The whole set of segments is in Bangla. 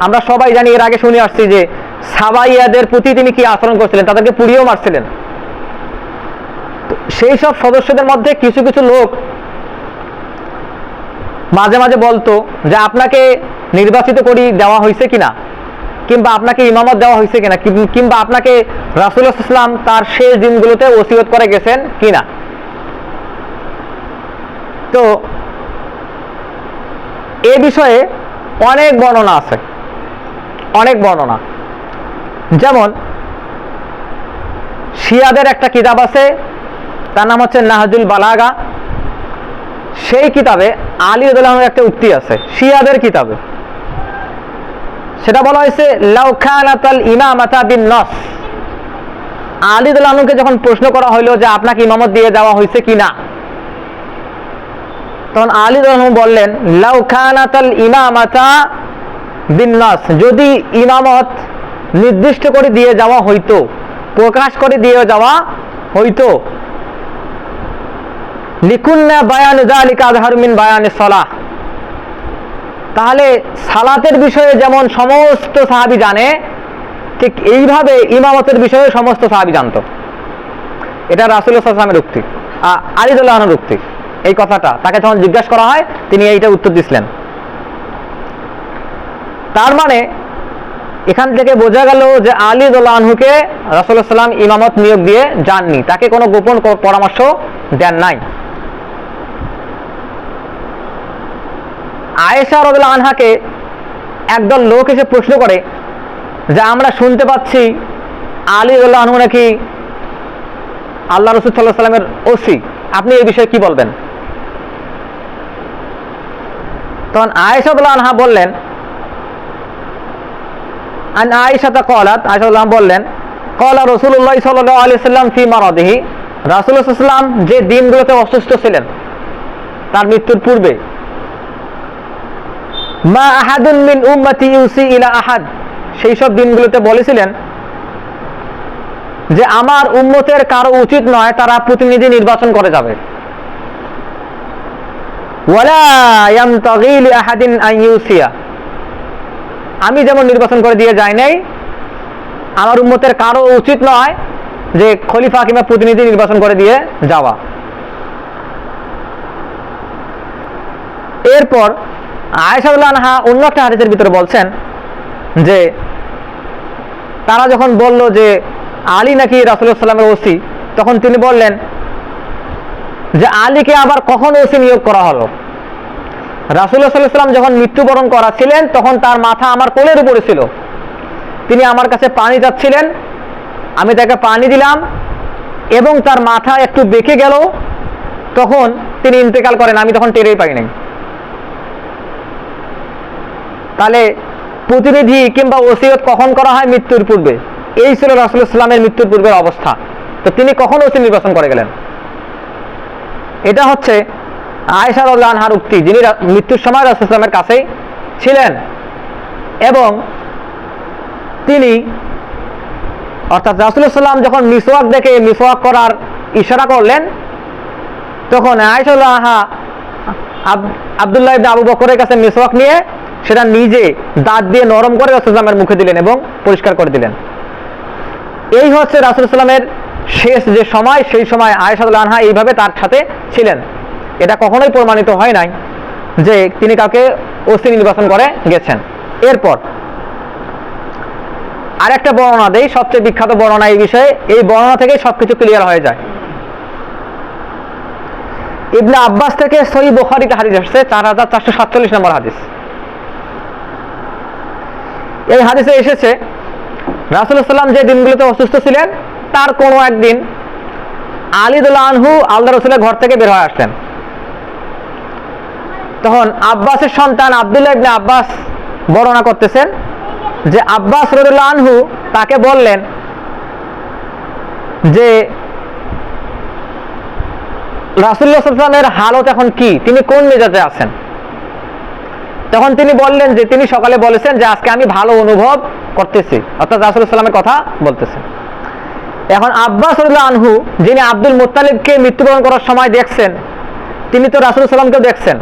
আমরা সবাই জানি, এর আগে শুনে আসছি যে সাবাইয়াদের প্রতি তিনি কি আচরণ করছিলেন? তাদেরকে পুড়িয়েও মারছিলেন। সেই সব সদস্যদের মধ্যে কিছু কিছু লোক মাঝে মাঝে বলতো যে, আপনাকে নির্বাচিত করি দেওয়া হয়েছে কিনা? কিংবা আপনাকে ইমামত দেওয়া হয়েছে কিনা? কিংবা আপনাকে রাসুল ইসলাম তার শেষ দিনগুলোতে ওসিয়ত করে গেছেন কিনা? তো এ বিষয়ে অনেক বর্ণনা আছে। বর্ণনা। যেমন, শিয়াদের একটা কিতাব আছে, তার নাম হচ্ছে নাহাজুল বালাগা। সেই কিতাবে আলী উদ্দালের একটা উক্তি আছে, শিয়াদের কিতাবে। সেটা বলা হয়েছে লাউখানাতাল ইমামাতা বিন নস। আলী উদ্দালকে যখন প্রশ্ন করা হইল যে আপনাকে ইমামত দিয়ে দেওয়া হয়েছে কি না, তখন আলী উদ্দালহ বললেন লাউখানাতাল ইমামাতা বিন নস যদি ইমামত নির্দিষ্ট করে দিয়ে যাওয়া হইতো, প্রকাশ করে দিয়ে যাওয়া হইতো। লিকুন্না বায়ান জালিকা আজহার মিন বায়ানে সলাহ। তাহলে সালাতের বিষয়ে যেমন সমস্ত সাহাবি জানে, ঠিক এইভাবে ইমামতের বিষয়ে সমস্ত সাহাবি জানতো। এটা রাসুল সাল্লামের উক্তি। আলিদুল্লাহনের উক্তি। এই কথাটা, তাকে যখন জিজ্ঞাসা করা হয়, তিনি এইটা উত্তর দিছিলেন। তার মানে এখান থেকে বোঝা গেল যে আলী আনহুকে রাসুল্লাহ সাল্লাম ইমামত নিয়োগ দিয়ে যাননি। তাকে কোনো গোপন পরামর্শ দেন নাই। আয়েশা রদুল্লাহ আনহাকে একদল লোক এসে প্রশ্ন করে যে, আমরা শুনতে পাচ্ছি আলী রদুল্লাহ আনহু নাকি আল্লাহ রসুল সাল্লাহ সাল্লামের ওসি। আপনি এই বিষয়ে কি বলবেন? তখন আয়েশা রদুল্লাহ আনহা বললেন আন আয়েশাতা কলাত আয়েশা বললেন কলা রসুল্লাহ সাল্লাহ আলি সাল্লাম ফি মারাদিহি রাসুল্লাহ সাল্লাম যে দিনগুলোতে অসুস্থ ছিলেন তার মৃত্যুর পূর্বে। মা আহাদুন মিন উম্মতি ইউসি ইলা আহাদ। সেই সব দিনগুলোতে বলেছিলেন যে আমার উম্মতের কারও উচিত নয় তারা প্রতিনিধি নির্বাচন করে যাবে। ওয়ালা ইয়ামতাগি লি আহাদিন আন ইউসিয়া। আমি যেমন নির্বাচন করে দিয়ে যাই নাই, আমার উন্মতের কারও উচিত নয় যে খলিফা কিংবা প্রতিনিধি নির্বাচন করে দিয়ে যাওয়া। এরপর আয়েশাউল্লাহ আনহা অন্য একটা হাদিসের ভিতরে বলছেন যে, তারা যখন বলল যে আলী নাকি রাসুল্লাহ সাল্লামের ওসি, তখন তিনি বললেন যে আলীকে আবার কখন ওসি নিয়োগ করা হলো? রাসুল্লাহ সাল্লাহ সাল্লাম যখন মৃত্যুবরণ করা ছিলেন তখন তার মাথা আমার কোলের উপরে ছিল। তিনি আমার কাছে পানি যাচ্ছিলেন আমি তাকে পানি দিলাম এবং তার মাথা একটু বেঁকে গেল। তখন তিনি ইন্তেকাল করেন, আমি তখন টেরেই পাই নাই। তাহলে প্রতিনিধি কিংবা ওসিয়ত কখন করা হয়? মৃত্যুর পূর্বে। এই ছিল রাসুল ইসলামের মৃত্যুর পূর্বের অবস্থা। তো তিনি কখন ওসি নির্বাচন করে গেলেন? এটা হচ্ছে আয়েশার আনহার উক্তি, যিনি মৃত্যুর সময় রাসুল ইসলামের কাছেই ছিলেন এবং তিনি অর্থাৎ রাসুল ইসলাম যখন মিসওয়াক দেখে মিসওয়াক করার ইশারা করলেন, তখন আয়েশাল্লাহ আনহা আব- আবদুল্লাহ আবু বকরের কাছে মিসওয়াক নিয়ে সেটা নিজে দাঁত দিয়ে নরম করে রাসুলামের মুখে দিলেন এবং পরিষ্কার করে দিলেন। এই হচ্ছে রাসুল ইসলামের শেষ যে সময়, সেই সময় আয়েশাদুল্লাহ আনহা এইভাবে তার সাথে ছিলেন। এটা কখনোই প্রমাণিত হয় নাই যে তিনি কাউকে ওসি নির্বাচন করে গেছেন। এরপর আরেকটা বর্ণনা দেই, সবচেয়ে বিখ্যাত বর্ণনা এই বিষয়ে। এই বর্ণনা থেকেই সবকিছু ক্লিয়ার হয়ে যায়। ইবনে আব্বাস থেকে সহি বুখারিতে হাদিস আসছে, চার হাজার চারশো সাতচল্লিশ নম্বর হাদিস। এই হাদিসে এসেছে, রাসুল সাল্লাম যে দিনগুলোতে অসুস্থ ছিলেন, তার কোনো একদিন আলিদুল্লাহ আনহু আল্লাহ রসুলের ঘর থেকে বের হয়ে আসলেন তখন আব্বাসের সন্তান আবদুল্লাহ ইবনে আব্বাস বর্ণনা করতেছেন যে আব্বাস রদুল্লাহ আনহু তাকে বললেন যে রাসুল্লাহ সাল্লামের হালত এখন কি? তিনি কোন মেজাজে আছেন? তখন তিনি বললেন যে তিনি সকালে বলেছেন যে আজকে আমি ভালো অনুভব করতেছি। অর্থাৎ রাসুল্লাহ কথা বলতেছেন। এখন আব্বাস আনহু যিনি আব্দুল মুত্তালিবকে মৃত্যুবরণ করার সময় দেখছেন, তিনি তো রাসুল সাল্লামকেও দেখছেন।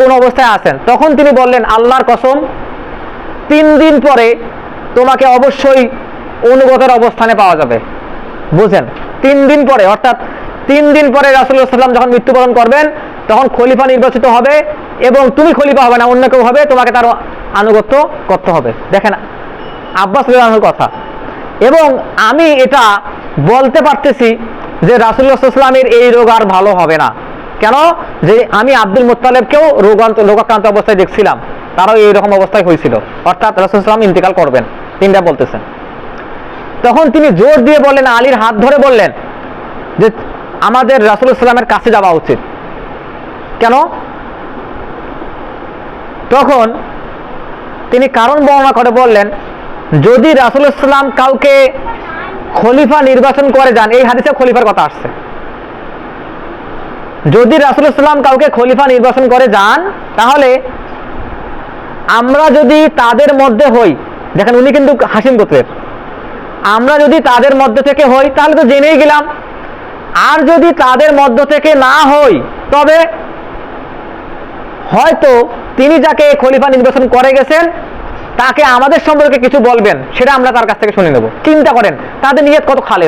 কোন অবস্থায় আছেন। তখন তিনি বললেন, আল্লাহর কসম, তিন দিন পরে তোমাকে অবশ্যই অনুগতের অবস্থানে পাওয়া যাবে। বুঝেন তিন দিন পরে, অর্থাৎ তিন দিন পরে রাসুল্লাহ সাল্লাম যখন মৃত্যুবরণ করবেন, তখন খলিফা নির্বাচিত হবে এবং তুমি খলিফা হবে না, অন্য কেউ হবে, তোমাকে তার আনুগত্য করতে হবে। দেখেন, আব্বাস কথা। এবং আমি এটা বলতে পারতেছি যে রাসুল্লাহ সাল্লামের এই রোগ আর ভালো হবে না। কেন? যে আমি আব্দুল মোত্তালেবকেও রোগান্ত রোগাক্রান্ত অবস্থায় দেখছিলাম। তারাও এইরকম অবস্থায় হয়েছিল। অর্থাৎ রাসুলাম ইন্তেকাল করবেন। তিনটা বলতেছেন। তখন তিনি জোর দিয়ে বললেন, আলীর হাত ধরে বললেন যে, আমাদের রাসুল ইসলামের কাছে যাওয়া উচিত। কেন? তখন তিনি কারণ বর্ণনা করে বললেন, যদি রাসুল ইসলাম কাউকে খলিফা নির্বাচন করে যান, এই হাদিসে খলিফার কথা আসছে। যদি রাসুল ইসলাম কাউকে খলিফা নির্বাচন করে যান, তাহলে আমরা যদি তাদের মধ্যে হই, দেখেন উনি কিন্তু হাসিম গোত্রের। আমরা যদি তাদের মধ্যে থেকে হই, তাহলে তো জেনেই গেলাম। আর যদি তাদের মধ্য থেকে না হই, তবে হয়তো তিনি যাকে খলিফা নির্বাচন করে গেছেন, তাকে আমাদের সম্পর্কে কিছু বলবেন, সেটা আমরা তার কাছ থেকে শুনে নেব। চিন্তা করেন, তাদের নিয়ত কত খালে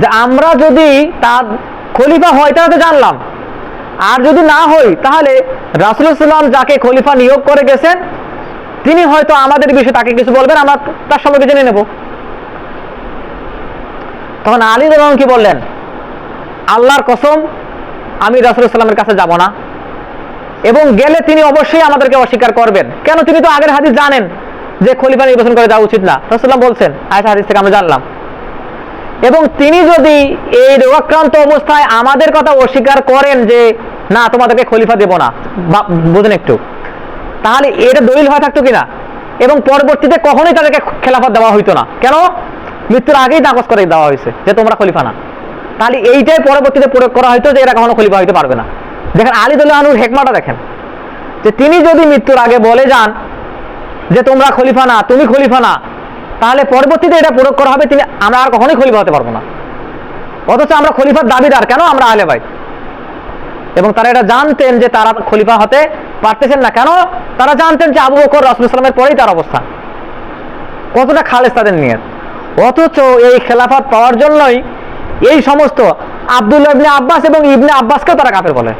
যে আমরা যদি তার খলিফা হয় তাহলে তো জানলাম। আর যদি না হই তাহলে রাসুলাম যাকে খলিফা নিয়োগ করে গেছেন, তিনি হয়তো আমাদের বিষয়ে তাকে কিছু বলবেন, আমরা তার সম্পর্কে জেনে নেব। তখন আলী রহমান কি বললেন? আল্লাহর কসম, আমি রাসুলামের কাছে যাব না। এবং গেলে তিনি অবশ্যই আমাদেরকে অস্বীকার করবেন। কেন? তিনি তো আগের হাদিস জানেন যে খলিফা নির্বাচন করে যাওয়া উচিত না। রসুল্লাম বলছেন আয়সা হাদিস থেকে আমরা জানলাম। এবং তিনি যদি এই রোগাক্রান্ত অবস্থায় আমাদের কথা অস্বীকার করেন যে, না, তোমাদেরকে খলিফা দেব না। বুঝেন একটু। তাহলে এটা দলিল হয়ে থাকতো কিনা? এবং পরবর্তীতে কখনোই তাদেরকে খেলাফত দেওয়া হইতো না। কেন? মৃত্যুর আগেই নাকচ করে দেওয়া হয়েছে যে, তোমরা খলিফা না। তাহলে এইটাই পরবর্তীতে প্রয়োগ করা হয়তো যে, এরা কখনো খলিফা হইতে পারবে না। দেখেন, আলী আনুর হেকমাটা দেখেন। যে, তিনি যদি মৃত্যুর আগে বলে যান যে, তোমরা খলিফা না, তুমি খলিফা না তাহলে পরবর্তীতে এটা প্রয়োগ করা হবে, তিনি আমরা আর কখনোই খলিফা হতে পারব না। অথচ আমরা খলিফার দাবিদার, কেন আমরা আলে ভাই? এবং তারা এটা জানতেন যে তারা খলিফা হতে পারতেছেন না। কেন? তারা জানতেন যে আবু বকর রাসুল ইসলামের পরেই তার অবস্থা। কতটা খালেজ তাদের নিয়ে অথচ এই খেলাফত পাওয়ার জন্যই এই সমস্ত আব্দুল্লাহ ইবনে আব্বাস এবং ইবনে আব্বাসকেও তারা কাফের বলে।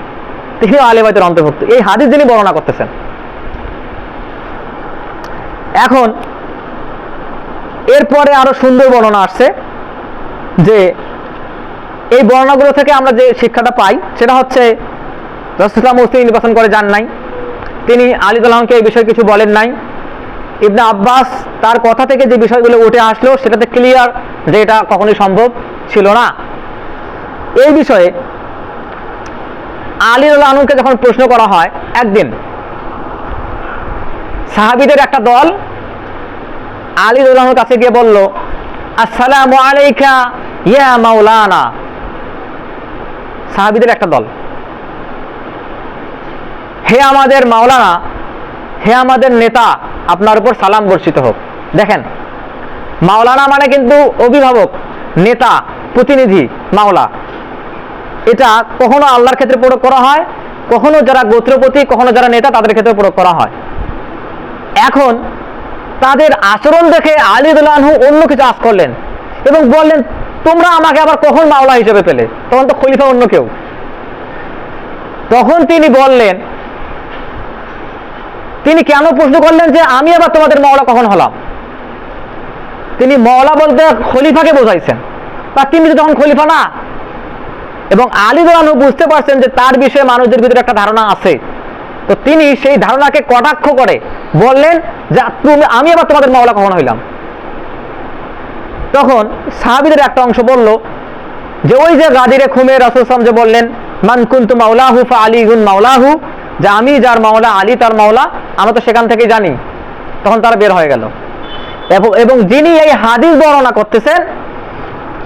তিনিও আলে বাইতের অন্তর্ভুক্ত। এই হাদিস যিনি বর্ণনা করতেছেন। এখন এরপরে আরও সুন্দর বর্ণনা আসছে যে এই বর্ণনাগুলো থেকে আমরা যে শিক্ষাটা পাই, সেটা হচ্ছে রসুলাম মুসলিম নির্বাচন করে যান নাই। তিনি আলী এই বিষয়ে কিছু বলেন নাই। ইবনে আব্বাস তার কথা থেকে যে বিষয়গুলো উঠে আসলো, সেটাতে ক্লিয়ার যে এটা কখনোই সম্ভব ছিল না। এই বিষয়ে আলী আনুকে যখন প্রশ্ন করা হয়, একদিন সাহাবিদের একটা দল আলী রুল্লাহর কাছে গিয়ে বলল, আসসালামু আলাইকা ইয়া মাওলানা। সাহাবিদের একটা দল। হে আমাদের মাওলানা, হে আমাদের নেতা, আপনার উপর সালাম বর্ষিত হোক। দেখেন, মাওলানা মানে কিন্তু অভিভাবক, নেতা, প্রতিনিধি, মাওলা। এটা কখনো আল্লাহর ক্ষেত্রে প্রয়োগ করা হয়, কখনো যারা গোত্রপতি, কখনো যারা নেতা, তাদের ক্ষেত্রে প্রয়োগ করা হয়। এখন তাদের আচরণ দেখে আলী দুল্লাহু অন্য কিছু আশ করলেন এবং বললেন, তোমরা আমাকে আবার কখন মাওলা হিসেবে পেলে? তখন তো খলিফা অন্য কেউ। তখন তিনি বললেন, তিনি কেন প্রশ্ন করলেন যে আমি আবার তোমাদের মাওলা কখন হলাম? তিনি মাওলা বলতে খলিফাকে বোঝাইছেন। তা তিনি তো তখন খলিফা না? এবং আলী দোলানু বুঝতে পারছেন যে তার বিষয়ে মানুষদের ভিতরে একটা ধারণা আছে। তো তিনি সেই ধারণাকে কটাক্ষ করে বললেন যে তুমি আমি আবার তোমাদের মাওলা কখন হইলাম? তখন সাহাবিদের একটা অংশ বলল যে ওই যে গাদিরে খুমে রাসুল যে বললেন, মান কুন্তু মাওলাহু ফা আলী গুন মাওলাহু যে আমি যার মাওলা, আলী তার মাওলা, আমরা তো সেখান থেকে জানি। তখন তারা বের হয়ে গেল। এবং যিনি এই হাদিস বর্ণনা করতেছেন,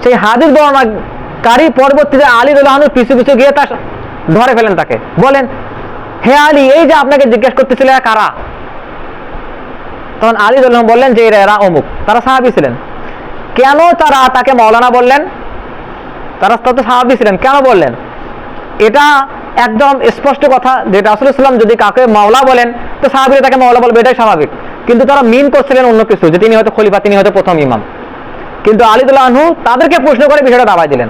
সেই হাদিস বর্ণনাকারী পরবর্তীতে আলী রুল্লাহানুর পিছু পিছু গিয়ে তার ধরে ফেলেন তাকে। বলেন হে আলী, এই যে আপনাকে জিজ্ঞেস করতেছিল কারা? তখন আলী রুল্লাহ বললেন যে এরা অমুক। তারা সাহাবি ছিলেন। কেন তারা তাকে মৌলানা বললেন? তারা তো সাহাবি ছিলেন। কেন বললেন? এটা একদম স্পষ্ট কথা যে রাসুল ইসলাম যদি কাকে মাওলা বলেন, তো সাহাবিরা তাকে মাওলা বলবে, এটাই স্বাভাবিক। কিন্তু তারা মিন করছিলেন অন্য কিছু, যে তিনি হয়তো খলিফা, তিনি হয়তো প্রথম ইমাম। কিন্তু আলিদুল্লাহ আনহু তাদেরকে প্রশ্ন করে বিষয়টা দাবাই দিলেন।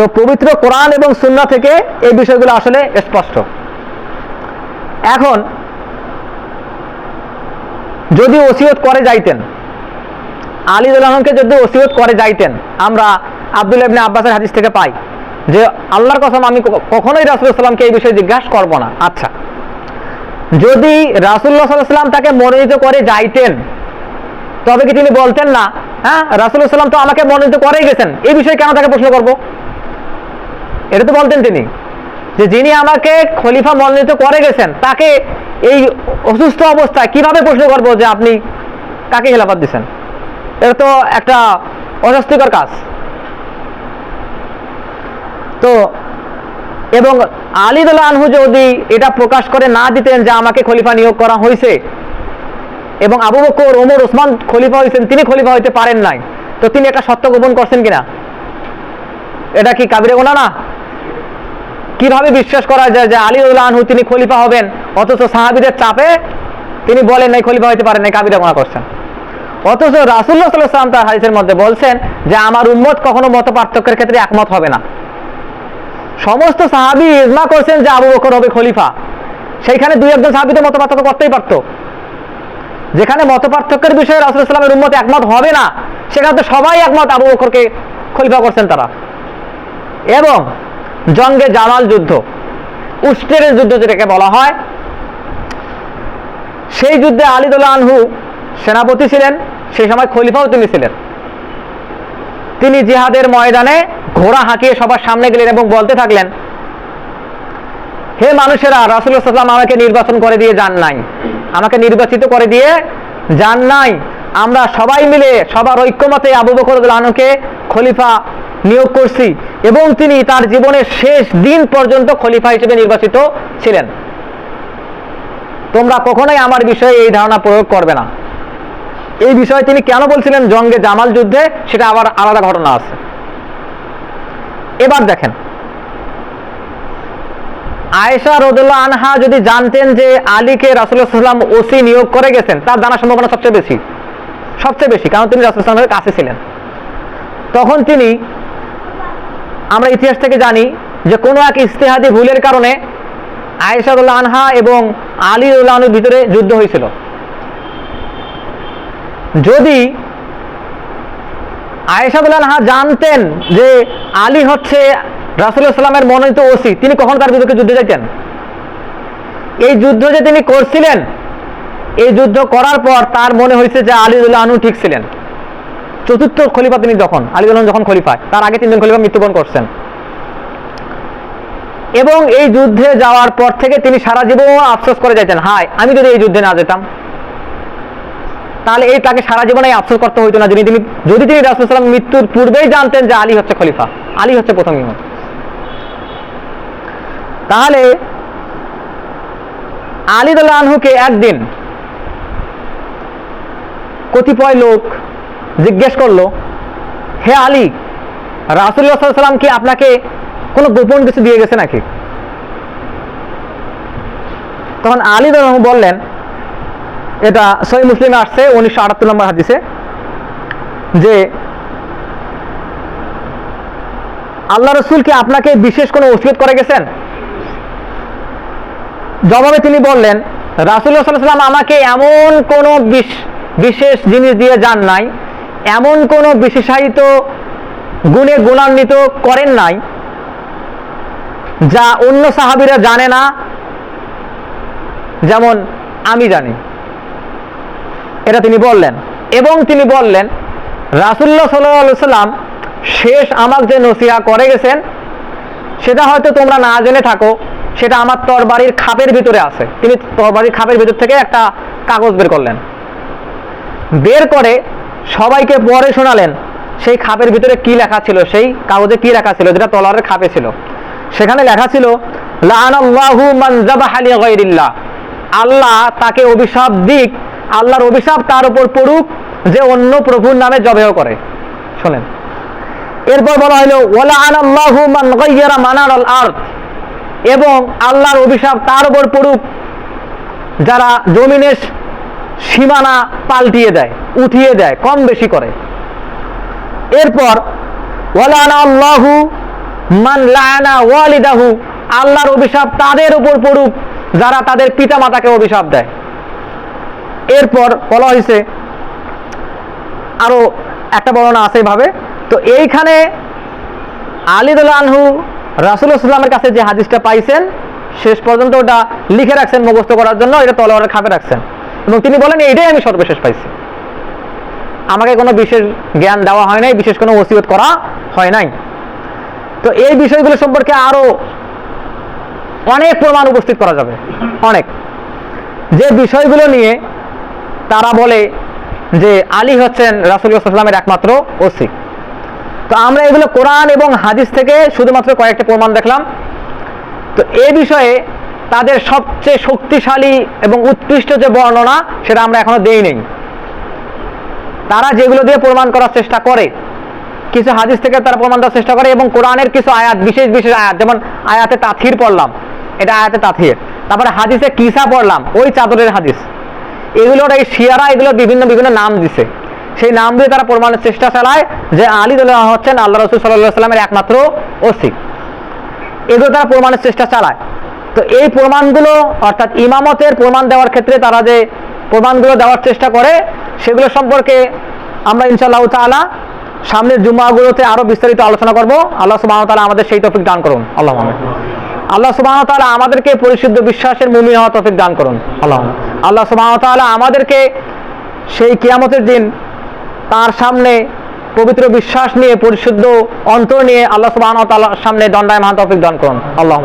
তো পবিত্র কোরআন এবং সুন্না থেকে এই বিষয়গুলো আসলে স্পষ্ট। এখন, যদি ওসিয়ত করে যাইতেন, আলী আলমকে যদি ওসিয়ত করে যাইতেন, আমরা আব্দুল ইবনে আব্বাসের হাদিস থেকে পাই যে, আল্লাহর কসম আমি কখনোই রাসুলামকে এই বিষয়ে জিজ্ঞাসা করব না। আচ্ছা যদি রাসুল্লাহ সাল্লাম তাকে মনোনীত করে যাইতেন, তবে কি তিনি বলতেন না হ্যাঁ রাসুল্লাহ সাল্লাম তো আমাকে মনোনীত করেই গেছেন, এই বিষয়ে কেন তাকে প্রশ্ন করব? এটা তো বলতেন তিনি, যে যিনি আমাকে খলিফা মনোনীত করে গেছেন, তাকে এই অসুস্থ অবস্থায় কীভাবে প্রশ্ন করব যে আপনি কাকে খেলাফত দিচ্ছেন এটা তো একটা অস্বস্তিকর কাজ। তো এবং আলিদুল্লাহ আনহু যদি এটা প্রকাশ করে না দিতেন যে আমাকে খলিফা নিয়োগ করা হয়েছে, এবং আবু বকর, ওমর, ওসমান খলিফা হয়েছেন, তিনি খলিফা হইতে পারেন নাই, তো তিনি একটা সত্য গোপন করছেন কিনা? এটা কি কাবিরে গোনা না? কীভাবে বিশ্বাস করা যায় যে আলী আনহু তিনি খলিফা হবেন? অথচ সাহাবিদের চাপে তিনি বলেন নাই, খলিফা হইতে পারেন নাই, কাবিরা গোনা করছেন। অথচ রাসুল্লাহ সাল্লাম তার হাদিসের মধ্যে বলছেন যে, আমার উম্মত কখনো মত পার্থক্যের ক্ষেত্রে একমত হবে না। সমস্ত সাহাবি ইজমা করছেন যে আবু বকর হবে খলিফা। সেইখানে দুই একজন সাহাবিতে মত পার্থক্য করতেই পারতো। যেখানে মত পার্থক্যের বিষয়ে রাসুল ইসলামের উম্মত একমত হবে না, সেখানে তো সবাই একমত আবু বকরকে খলিফা করছেন তারা। এবং জঙ্গে জামাল যুদ্ধ। উস্টেরের যুদ্ধ যেটাকে বলা হয়। সেই যুদ্ধে আলিদুল্লাহ আনহু সেনাপতি ছিলেন, সেই সময় খলিফাও তিনি ছিলেন। তিনি জিহাদের ময়দানে ঘোড়া হাঁকিয়ে সবার সামনে গেলেন এবং বলতে থাকলেন, হে মানুষেরা রাসুল্লাহ সাল্লাম আমাকে নির্বাচন করে দিয়ে যান নাই। আমাকে নির্বাচিত করে দিয়ে যান নাই। আমরা সবাই মিলে, সবার ঐক্যমতে আবু বকর আনুকে খলিফা নিয়োগ করছি এবং তিনি তার জীবনের শেষ দিন পর্যন্ত খলিফা হিসেবে নির্বাচিত ছিলেন। তোমরা কখনোই আমার বিষয়ে এই ধারণা প্রয়োগ করবে না। এই বিষয়ে তিনি কেন বলছিলেন জঙ্গে জামাল যুদ্ধে, সেটা আবার আলাদা ঘটনা আছে। এবার দেখেন। আয়েশা রদুল্লাহ আনহা যদি জানতেন যে আলীকে রাসুল্লাহাম ওসি নিয়োগ করে গেছেন, তার জানার সম্ভাবনা সবচেয়ে বেশি। সবচেয়ে বেশি, কারণ তিনি রাসুলামের কাছে ছিলেন। তখন তিনি আমরা ইতিহাস থেকে জানি যে কোনো এক ইস্তেহাদি ভুলের কারণে আয়েশাদুল্লাহ আনহা এবং আলী উল্লাহনের ভিতরে যুদ্ধ হয়েছিল। যদি আয়েশাদুল্লাহ আনহা জানতেন যে আলী হচ্ছে রাসুল্লাহ সাল্লামের মনোনীত ওসি, তিনি কখন তার বিরুদ্ধে যুদ্ধে যাইতেন? এই যুদ্ধ যে তিনি করছিলেন, এই যুদ্ধ করার পর তার মনে হয়েছে যে আলিদুল্লাহ আনু ঠিক ছিলেন। চতুর্থ খলিফা তিনি যখন আলিদুল্লাহ যখন খলিফা, তার আগে তিনজন খলিফা মৃত্যুবরণ করছেন। এবং এই যুদ্ধে যাওয়ার পর থেকে তিনি সারা জীবন আফসোস করে যাইতেন, হায়, আমি যদি এই যুদ্ধে না যেতাম, তাহলে এই তাকে সারা জীবনে আফসোস করতে হইতো না যদি তিনি যদি তিনি রাসুলাম মৃত্যুর পূর্বেই জানতেন যে আলী হচ্ছে খলিফা, আলী হচ্ছে প্রথম ইমাম। তাহলে আলিদুল্লাহ আনহুকে একদিন কতিপয় লোক জিজ্ঞেস করল, হে আলী রাসুল্লাহ সাল্লাম কি আপনাকে কোনো গোপন কিছু দিয়ে গেছে নাকি? তখন আলী রাহু বললেন, এটা সহি মুসলিমে আসছে, উনিশশো আটাত্তর নম্বর হাদিসে, যে আল্লাহ রসুল কি আপনাকে বিশেষ কোনো ওসিয়ত করে গেছেন? জবাবে তিনি বললেন রাসুল্লাহ সাল্লাম আমাকে এমন কোনো বিশেষ জিনিস দিয়ে যান নাই এমন কোনো বিশেষায়িত গুণে গুণান্বিত করেন নাই, যা অন্য সাহাবিরা জানে না। যেমন আমি জানি। এটা তিনি বললেন। এবং তিনি বললেন রাসুল্লাহ সাল্লাহ সাল্লাম শেষ আমাকে যে নসিহা করে গেছেন, সেটা হয়তো তোমরা না জেনে থাকো, সেটা আমার তরবারির খাপের ভিতরে আছে। তিনি তরবারির খাপের ভিতর থেকে একটা কাগজ বের করলেন। বের করে সবাইকে পরে শোনালেন, সেই খাপের ভিতরে কি লেখা ছিল, সেই কাগজে কি লেখা ছিল, যেটা তলারের খাপে ছিল। সেখানে লেখা ছিল আল্লাহ তাকে অভিশাপ দিক, আল্লাহর অভিশাপ তার উপর পড়ুক, যে অন্য প্রভুর নামে জবেহ করে। শোনেন। এরপর বলা আরদ। এবং আল্লাহর অভিশাপ তার উপর পড়ুক, যারা জমিনের সীমানা পাল্টিয়ে দেয়, উঠিয়ে দেয়, কম বেশি করে। এরপর মান ওয়ালিদাহু, আল্লাহর অভিশাপ তাদের উপর পড়ুক, যারা তাদের পিতা মাতাকে অভিশাপ দেয়। এরপর বলা হয়েছে, আরও একটা বর্ণনা আছে এভাবে, তো এইখানে আলিদুল আনহু রাসুলামের কাছে যে হাদিসটা পাইছেন, শেষ পর্যন্ত ওটা লিখে রাখছেন, মুখস্থ করার জন্য, এটা তলোয়ারের খাপে রাখছেন। এবং তিনি বলেন এটাই আমি সর্বশেষ পাইছি। আমাকে কোনো বিশেষ জ্ঞান দেওয়া হয় নাই, বিশেষ কোনো ওসিয়ত করা হয় নাই। তো এই বিষয়গুলো সম্পর্কে আরও অনেক প্রমাণ উপস্থিত করা যাবে। অনেক। যে বিষয়গুলো নিয়ে তারা বলে যে আলী হচ্ছেন রাসুলামের একমাত্র ওসি। তো আমরা এগুলো কোরআন এবং হাদিস থেকে শুধুমাত্র কয়েকটা প্রমাণ দেখলাম। তো এ বিষয়ে তাদের সবচেয়ে শক্তিশালী এবং উৎকৃষ্ট যে বর্ণনা, সেটা আমরা এখনও দেই নেই তারা যেগুলো দিয়ে প্রমাণ করার চেষ্টা করে, কিছু হাদিস থেকে তারা প্রমাণ দেওয়ার চেষ্টা করে এবং কোরআনের কিছু আয়াত, বিশেষ বিশেষ আয়াত, যেমন আয়াতে তাথির পড়লাম, এটা আয়াতে তাথির। তারপরে হাদিসে কিসা পড়লাম, ওই চাদরের হাদিস। এগুলোর এই শিয়ারা এগুলো বিভিন্ন বিভিন্ন নাম দিছে। সেই নাম দিয়ে তারা প্রমাণের চেষ্টা চালায় যে আলী দোল্লাহ হচ্ছেন আল্লাহ রসুল সাল্লাহ সাল্লামের একমাত্র ওসি। এগুলো তারা প্রমাণের চেষ্টা চালায়। তো এই প্রমাণগুলো, অর্থাৎ ইমামতের প্রমাণ দেওয়ার ক্ষেত্রে তারা যে প্রমাণগুলো দেওয়ার চেষ্টা করে, সেগুলো সম্পর্কে আমরা ইনশাআল্লাহ তাআলা সামনের জুম্মাগুলোতে আরও বিস্তারিত আলোচনা করব। আল্লাহ সুবহানাহু তালা আমাদের সেই তৌফিক দান করুন। আল্লাহ আল্লাহ সুবহানাহু ওয়া তাআলা আমাদেরকে পরিশুদ্ধ বিশ্বাসের মুমিন হওয়ার তৌফিক দান করুন। আল্লাহ আল্লাহ সুবহানাহু ওয়া তাআলা আমাদেরকে সেই কিয়ামতের দিন তার সামনে পবিত্র বিশ্বাস নিয়ে, পরিশুদ্ধ অন্তর নিয়ে আল্লাহ সুবহানাহু ওয়া সামনে দণ্ডায় দণ্ডায়মান তৌফিক দান করুন। আল্লাহ